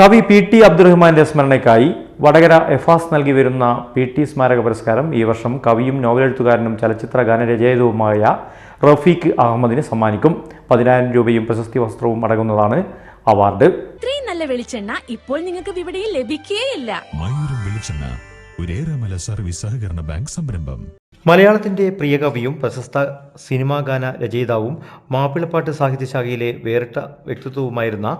കവി P T അബ്ദുറഹ്മാന്റെ സ്മരണയ്ക്കായി വടകര എഫാസ് നൽകി വരുന്ന പി ടി സ്മാരക പുരസ്കാരം ഈ വർഷം കവിയും നോവലെഴുത്തുകാരനും ചലച്ചിത്ര ഗാനരചയിതാവുമായ റഫീഖ് അഹമ്മദിന് സമ്മാനിക്കും. പതിനായിരം രൂപയും പ്രശസ്തി വസ്ത്രവും അടങ്ങുന്നതാണ് അവാർഡ്. ഇത്രയും നല്ല വെളിച്ചെണ്ണ ഇപ്പോൾ നിങ്ങൾക്ക് വിപണിയിൽ ലഭിക്കുകയില്ല മയൂരം വെളിച്ചെണ്ണ ഒരേറെമല സർവീസ് സഹകരണ ബാങ്ക് സംരംഭം. മലയാളത്തിന്റെ പ്രിയ കവിയും പ്രശസ്ത സിനിമാ ഗാന രചയിതാവും മാപ്പിളപ്പാട്ട് സാഹിത്യശാഖയിലെ വേറിട്ട വ്യക്തിത്വവുമായിരുന്ന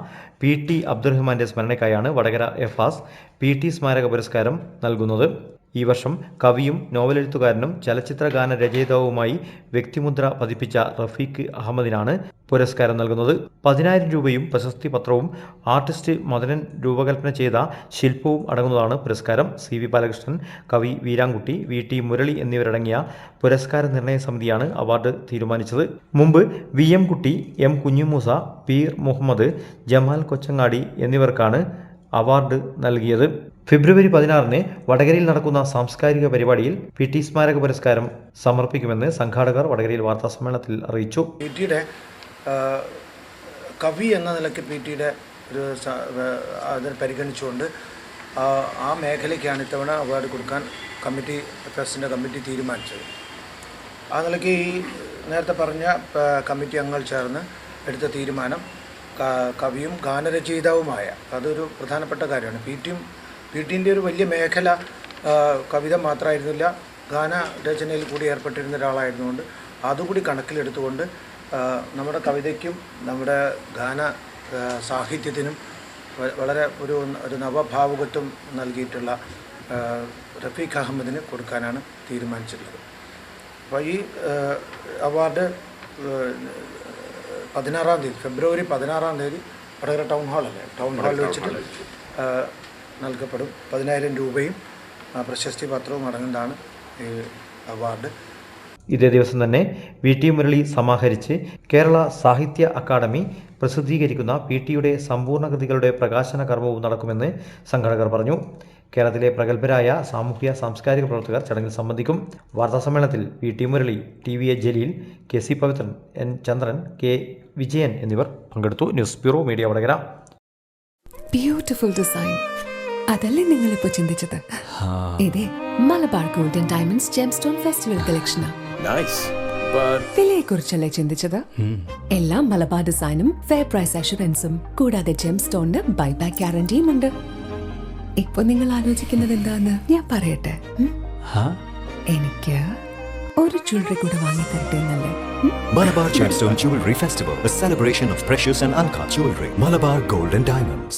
പി ടി അബ്ദുറഹ്മാന്റെ സ്മരണയ്ക്കായാണ് വടകര എഫാസ് പി ടി സ്മാരക പുരസ്കാരം നൽകുന്നത്. ഈ വർഷം കവിയും നോവലെഴുത്തുകാരനും ചലച്ചിത്ര ഗാന രചയിതാവുമായി വ്യക്തിമുദ്ര പതിപ്പിച്ച റഫീഖ് അഹമ്മദിനാണ് പുരസ്കാരം നൽകുന്നത്. പതിനായിരം രൂപയും പ്രശസ്തി പത്രവും ആർട്ടിസ്റ്റ് മദനൻ രൂപകൽപ്പന ചെയ്ത ശില്പവും അടങ്ങുന്നതാണ് പുരസ്കാരം. സി വി ബാലകൃഷ്ണൻ കവി വീരാങ്കുട്ടി വി ടി മുരളി എന്നിവരടങ്ങിയ പുരസ്കാര നിർണയ സമിതിയാണ് അവാർഡ് തീരുമാനിച്ചത്. മുമ്പ് V M Kutty M Kunhimoosa Peer Muhammad Jamal Kochangadi എന്നിവർക്കാണ് അവാർഡ് നൽകിയത്. ഫെബ്രുവരി പതിനാറിന് വടകരയിൽ നടക്കുന്ന സാംസ്കാരിക പരിപാടിയിൽ പി ടി സ്മാരക പുരസ്കാരം സമർപ്പിക്കുമെന്ന് സംഘാടകർ വടകരയിൽ വാർത്താ സമ്മേളനത്തിൽ അറിയിച്ചു. പി ടിയുടെ കവി എന്ന നിലയ്ക്ക് പി ടിയുടെ ഒരു അതിനെ പരിഗണിച്ചുകൊണ്ട് ആ മേഖലയ്ക്കാണ് ഇത്തവണ അവാർഡ് കൊടുക്കാൻ കമ്മിറ്റി ട്രസ്റ്റിന്റെ കമ്മിറ്റി തീരുമാനിച്ചത്. ആ നിലയ്ക്ക് ഈ നേരത്തെ പറഞ്ഞ കമ്മിറ്റി അംഗങ്ങൾ ചേർന്ന് എടുത്ത തീരുമാനം കവിയും ഗാനരചയിതാവുമായ അതൊരു പ്രധാനപ്പെട്ട കാര്യമാണ്. പി ടിയും പി ടിന്റെ ഒരു വലിയ മേഖല കവിത മാത്രമായിരുന്നില്ല ഗാന രചനയിൽ കൂടി ഏർപ്പെട്ടിരുന്ന ഒരാളായിരുന്നുകൊണ്ട് അതുകൂടി കണക്കിലെടുത്തുകൊണ്ട് നമ്മുടെ കവിതയ്ക്കും നമ്മുടെ ഗാന സാഹിത്യത്തിനും വളരെ ഒരു ഒരു നവഭാവുകത്വം നൽകിയിട്ടുള്ള റഫീഖ് അഹമ്മദിന് കൊടുക്കാനാണ് തീരുമാനിച്ചിട്ടുള്ളത്. അപ്പോൾ ഈ അവാർഡ് പതിനാറാം തീയതി ഫെബ്രുവരി പതിനാറാം തീയതി വടകര ടൗൺ ഹാളല്ലേ ടൗൺ ഹാളിൽ വെച്ചിട്ട് നൽകപ്പെടും. പതിനായിരം രൂപയും പ്രശസ്തി പത്രവും അടങ്ങുന്നതാണ് ഈ അവാർഡ്. ഇതേ ദിവസം തന്നെ വി ടി മുരളി സമാഹരിച്ച് കേരള സാഹിത്യ അക്കാദമി പ്രസിദ്ധീകരിക്കുന്ന പി ടിയുടെ സമ്പൂർണ കൃതികളുടെ പ്രകാശന കർമ്മവും നടക്കുമെന്ന് സംഘടകർ പറഞ്ഞു. കേരളത്തിലെ പ്രഗത്ഭരായ സാമൂഹ്യ സാംസ്കാരിക പ്രവർത്തകർ ചടങ്ങിൽ സംബന്ധിക്കും. വാർത്താസമ്മേളനത്തിൽ V T Murali T V A Jaleel K C Pavithran N Chandran K Vijayan എന്നിവർ പങ്കെടുത്തു. News bureau media Vadakara. Beautiful design അതല്ലേ നിങ്ങൾ നിങ്ങളിപ്പോ ചിന്തിച്ചത്? ഇതേ Malabar golden diamonds gemstone festival കളക്ഷനാ വിലയെ കുറിച്ചല്ലേ ചിന്തിച്ചത്? എല്ലാം മലബാർ ഡിസൈനും ഫെയർ പ്രൈസ് അഷുറൻസും കൂടാതെ ജെം സ്റ്റോണിന് ബൈബാക്ക് ഗ്യാരണ്ടിയും ഉണ്ട്. ഇപ്പൊ നിങ്ങൾ ആലോചിക്കുന്നത് എന്താന്ന് ഞാൻ പറയട്ടെ? എനിക്ക് ഒരു ജ്വല്ലറി കൂടെ വാങ്ങി തരട്ടെ എന്നല്ലേ? ഉം? Malabar Gemstone Jewelry Festival, a celebration of precious and uncut jewelry. Malabar Gold and Diamonds.